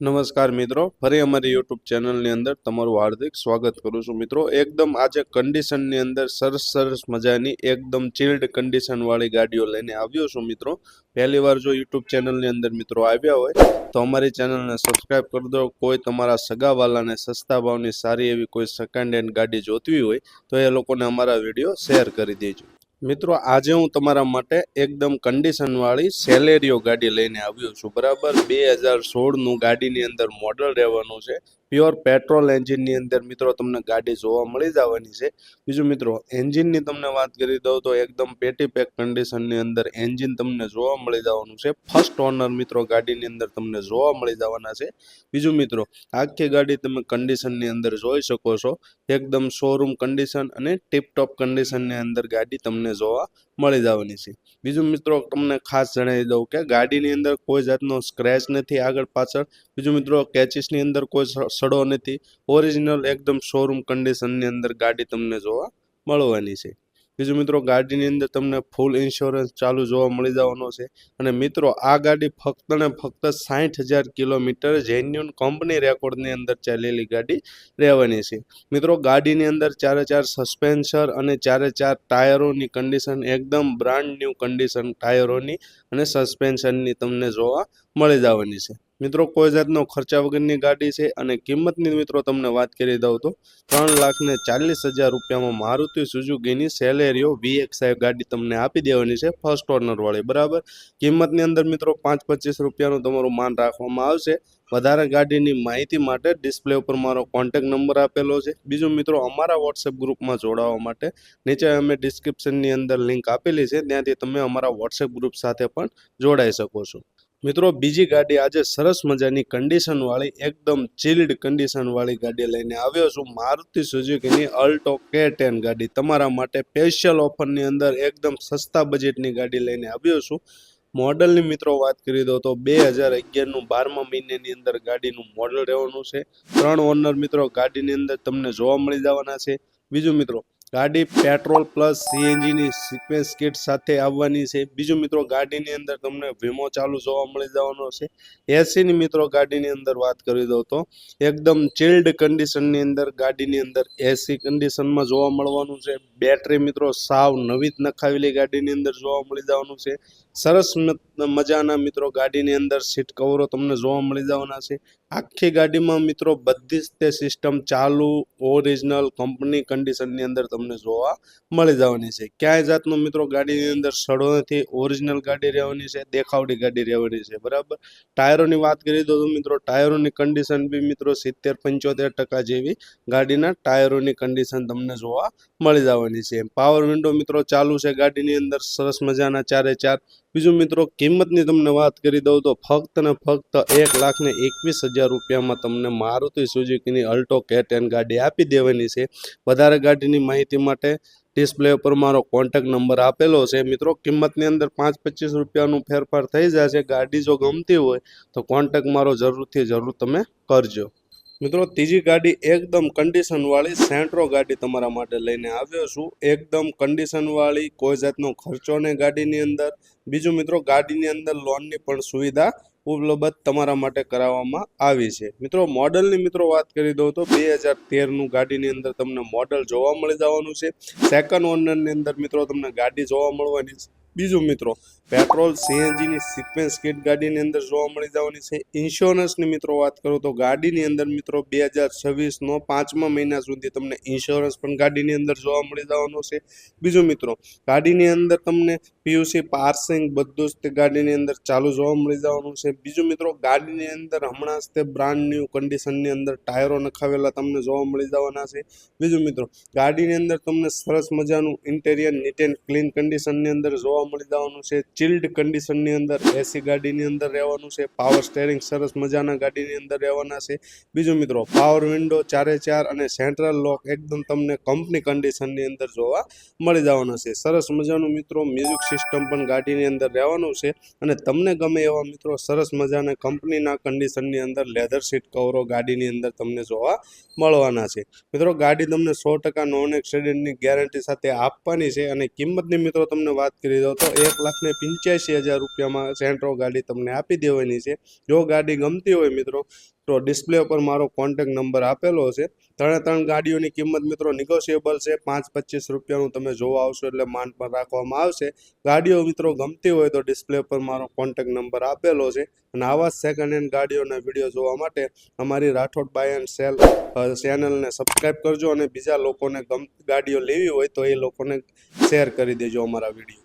નમસ્કાર મિત્રો. ફરી અમારી યુટ્યુબ ચેનલની અંદર તમારું હાર્દિક સ્વાગત કરું છું મિત્રો. એકદમ આજે કન્ડિશનની અંદર સરસ સરસ મજાની એકદમ ચિલ્ડ કન્ડિશનવાળી ગાડીઓ લઈને આવ્યો છું મિત્રો. પહેલી વાર જો યુટ્યુબ ચેનલની અંદર મિત્રો આવ્યા હોય, તો અમારી ચેનલને સબસ્ક્રાઇબ કરી દો. કોઈ તમારા સગાવાલાને સસ્તા ભાવની સારી એવી કોઈ સેકન્ડ હેન્ડ ગાડી જોતવી હોય, તો એ લોકોને અમારા વીડિયો શેર કરી દેજો. મિત્રો, આજે હું તમારા માટે એકદમ કન્ડિશનવાળી સેલેરિયો ગાડી લઈને આવ્યો છું. બરાબર? બે હજાર સોળનું ગાડીની અંદર મોડલ રહેવાનું છે. પ્યોર પેટ્રોલ એન્જિનની અંદર મિત્રો તમને ગાડી જોવા મળી જવાની છે. બીજું મિત્રો એન્જિનની તમને વાત કરી દઉં તો એકદમ પેટી પેક કન્ડિશનની અંદર એન્જિન તમને જોવા મળી જવાનું છે. ફર્સ્ટ ઓનર મિત્રો ગાડીની અંદર તમને જોવા મળી જવાના છે. બીજું મિત્રો, આખી ગાડી તમે કન્ડિશનની અંદર જોઈ શકો છો. એકદમ શોરૂમ કન્ડિશન અને ટીપટોપ કન્ડિશનની અંદર ગાડી તમને જોવા મળી જવાની છે. બીજું મિત્રો તમને ખાસ જણાવી દઉં કે ગાડીની અંદર કોઈ જાતનો સ્ક્રેચ નથી આગળ પાછળ. બીજું મિત્રો કેચિસની અંદર કોઈ સડો નથી. ઓરિજિનલ એકદમ શોરૂમ કન્ડિશનની અંદર ગાડી તમને જોવા મળવાની છે. બીજું મિત્રો ગાડીની અંદર તમને ફૂલ ઇન્સ્યોરન્સ ચાલુ જોવા મળી જવાનો છે અને મિત્રો આ ગાડી ફક્ત ને ફક્ત સાઠ હજાર કિલોમીટર જેન્યુન કંપની રેકોર્ડની અંદર ચાલેલી ગાડી રહેવાની છે. મિત્રો ગાડીની અંદર ચારે ચાર સસ્પેન્સર અને ચારે ચાર ટાયરોની કન્ડિશન એકદમ બ્રાન્ડ ન્યૂ કન્ડિશન ટાયરોની અને સસ્પેન્શનની તમને જોવા મળી જવાની છે. મિત્રો, કોઈ જાતનો ખર્ચા વગરની ગાડી છે અને કિંમતની મિત્રો તમને વાત કરી દઉં તો ત્રણ લાખ ને ચાલીસ હજાર રૂપિયામાં મારુતિ સુઝુકીની સેલેરીઓ વીએક્સઆઈ ગાડી તમને આપી દેવાની છે ફર્સ્ટ ઓનર વાળી, બરાબર? કિંમતની અંદર મિત્રો પાંચ પચીસ રૂપિયાનું તમારું માન રાખવામાં આવશે. વધારે ગાડીની માહિતી માટે ડિસ્પ્લે ઉપર મારો કોન્ટેક નંબર આપેલો છે. બીજું મિત્રો, અમારા વોટ્સએપ ગ્રુપમાં જોડાવા માટે નીચે અમે ડિસ્ક્રિપ્શનની અંદર લિંક આપેલી છે. ત્યાંથી તમે અમારા વોટ્સએપ ગ્રુપ સાથે પણ જોડાઈ શકો છો. મિત્રો, બીજી ગાડી આજે સરસ મજાની કન્ડિશન વાળી, એકદમ ચિલ્ડ કન્ડિશન વાળી ગાડી લઈને આવ્યો છું. મારુતિ સુઝુકીની અલ્ટો કે ટેન ગાડી. તમારા માટે સ્પેશિયલ ઓફરની અંદર એકદમ સસ્તા બજેટની ગાડી લઈને આવ્યો છું. મોડલની મિત્રો વાત કરી દો તો બે હજાર અગિયારનું બારમા મહિનાની અંદર ગાડીનું મોડલ રહેવાનું છે. ત્રણ ઓનર મિત્રો ગાડીની અંદર તમને જોવા મળી જવાના છે. બીજું મિત્રો ગાડી પેટ્રોલ પ્લસ સીએનજીની સિક્વેન્સ કિટ સાથે આવવાની છે. બીજું મિત્રો, ગાડીની અંદર તમને વીમો ચાલુ જોવા મળી જવાનો છે. એસીની મિત્રો, ગાડીની અંદર વાત કરી દઉં તો, એકદમ ચિલ્ડ કન્ડિશનની અંદર ગાડીની અંદર એસી કન્ડિશનમાં જોવા મળવાનું છે. બેટરી મિત્રો સાવ નવી જ નખાવેલી ગાડીની અંદર જોવા મળી જવાનું છે. સરસ મજાના મિત્રો, ગાડીની અંદર સીટ કવરો તમને જોવા મળી જવાના છે. આખી ગાડીમાં મિત્રો બધી જ તે સિસ્ટમ ચાલુ, ઓરિજિનલ કંપની કન્ડિશનની અંદર તમને જોવા મળી જવાની છે. ક્યાંય જાતનો મિત્રો ગાડીની અંદર સડો નથી, ઓરિજિનલ ગાડી રહેવાની છે, દેખાવડી ગાડી રહેવાની છે, બરાબર? ટાયરોની વાત કરી દો તો મિત્રો ટાયરોની કન્ડિશન બી મિત્રો સિત્તેર પંચોતેર ટકા જેવી ગાડીના ટાયરોની કન્ડિશન તમને જોવા મળી જવાની છે. પાવર વિન્ડો મિત્રો ચાલુ છે ગાડીની અંદર, સરસ મજાના ચારે ચાર બીજું મિત્રો, કિંમતની તમને વાત કરી દઉં તો ફક્ત ને ફક્ત એક લાખ ને એકવીસ હજાર રૂપિયામાં તમને મારુતિ સુઝુકીની અલ્ટો કે ટેન ગાડી આપી દેવાની છે. વધારે ગાડીની માહિતી માટે ડિસ્પ્લે ઉપર મારો કોન્ટેક નંબર આપેલો છે. મિત્રો, કિંમતની અંદર પાંચ પચીસ રૂપિયાનું ફેરફાર થઈ જશે. ગાડી જો ગમતી હોય તો કોન્ટેક મારો જરૂરથી જરૂર તમે કરજો. મિત્રો, ત્રીજી ગાડી એકદમ કન્ડિશનવાળી સેન્ટ્રો ગાડી તમારા માટે લઈને આવ્યો છું. એકદમ કન્ડિશન વાળી, કોઈ જાતનો ખર્ચો નહીં ગાડીની અંદર. બીજું મિત્રો, ગાડીની અંદર લોનની પણ સુવિધા ઉપલબ્ધ તમારા માટે કરાવવામાં આવી છે. મિત્રો, મોડલની મિત્રો વાત કરી દઉં તો બે હજાર તેરનું ગાડીની અંદર તમને મોડલ જોવા મળી જવાનું છે. સેકન્ડ ઓનરની અંદર મિત્રો તમને ગાડી જોવા મળવાની છે. બીજું મિત્રો, પેટ્રોલ, સીએનજીની સિક્વેન્સ કિટ ગાડીની અંદર જોવા મળી જવાની છે. ઇન્સ્યોરન્સની મિત્રો વાત કરું તો ગાડીની અંદર મિત્રો બે હજાર છવ્વીસનો પાંચમા મહિના સુધી તમને ઇન્સ્યોરન્સ પણ ગાડીની અંદર જોવા મળી જવાનો છે. બીજું મિત્રો, ગાડીની અંદર તમને પીયુસી પાર્સિંગ બધું જ તે ગાડીની અંદર ચાલુ જોવા મળી જવાનું છે. બીજું મિત્રો, ગાડીની અંદર હમણાં જ તે બ્રાન્ડ ન્યૂ કન્ડિશનની અંદર ટાયરો નખાવેલા તમને જોવા મળી જવાના છે. બીજું મિત્રો, ગાડીની અંદર તમને સરસ મજાનું ઇન્ટેરિયર નીટ એન્ડ ક્લીન કન્ડિશનની અંદર જોવા મળી જવાનું છે. ચિલ્ડ કન્ડિશનની અંદર એસી ગાડીની અંદર રહેવાનું છે. પાવર સ્ટેરિંગ સરસ મજાના ગાડીની અંદર રહેવાના છે. બીજું મિત્રો પાવર વિન્ડો ચારે ચાર અને સેન્ટ્રલ લોક એકદમ તમને કંપની કન્ડિશનની અંદર જોવા મળી જવાના છે. સરસ મજાનું મિત્રો મ્યુઝિક સિસ્ટમ પણ ગાડીની અંદર રહેવાનું છે. અને તમને ગમે એવા મિત્રો, સરસ મજાના કંપનીના કન્ડિશનની અંદર લેધર સીટ કવરો ગાડીની અંદર તમને જોવા મળવાના છે. મિત્રો, ગાડી તમને સો ટકા નોન એક્સિડન્ટની ગેરંટી સાથે આપવાની છે. અને કિંમતની મિત્રો, તમને વાત કરી દીધો હતો એક લાખ ને પંચ્યાસી હજાર રૂપિયામાં સેન્ટ્રો ગાડી તમને આપી દેવાની છે. જો ગાડી ગમતી હોય મિત્રો, તો ડિસ્પ્લે ઉપર મારો કોન્ટેક્ટ નંબર આપેલો છે. ત્રણે ત્રણ ગાડીઓની કિંમત મિત્રો નિગોશિયેબલ છે. પાંચ પચીસ રૂપિયાનું તમે જોવા આવશો એટલે માંડ પર રાખવામાં આવશે. ગાડીઓ મિત્રો ગમતી હોય તો ડિસ્પ્લે પર મારો કોન્ટેક્ટ નંબર આપેલો છે. અને આવા સેકન્ડ હેન્ડ ગાડીઓના વીડિયો જોવા માટે અમારી રાઠોડ બાય એન્ડ સેલ ચેનલને સબસ્ક્રાઈબ કરજો અને બીજા લોકોને ગમ, ગાડીઓ લેવી હોય તો એ લોકોને શેર કરી દેજો અમારા વીડિયો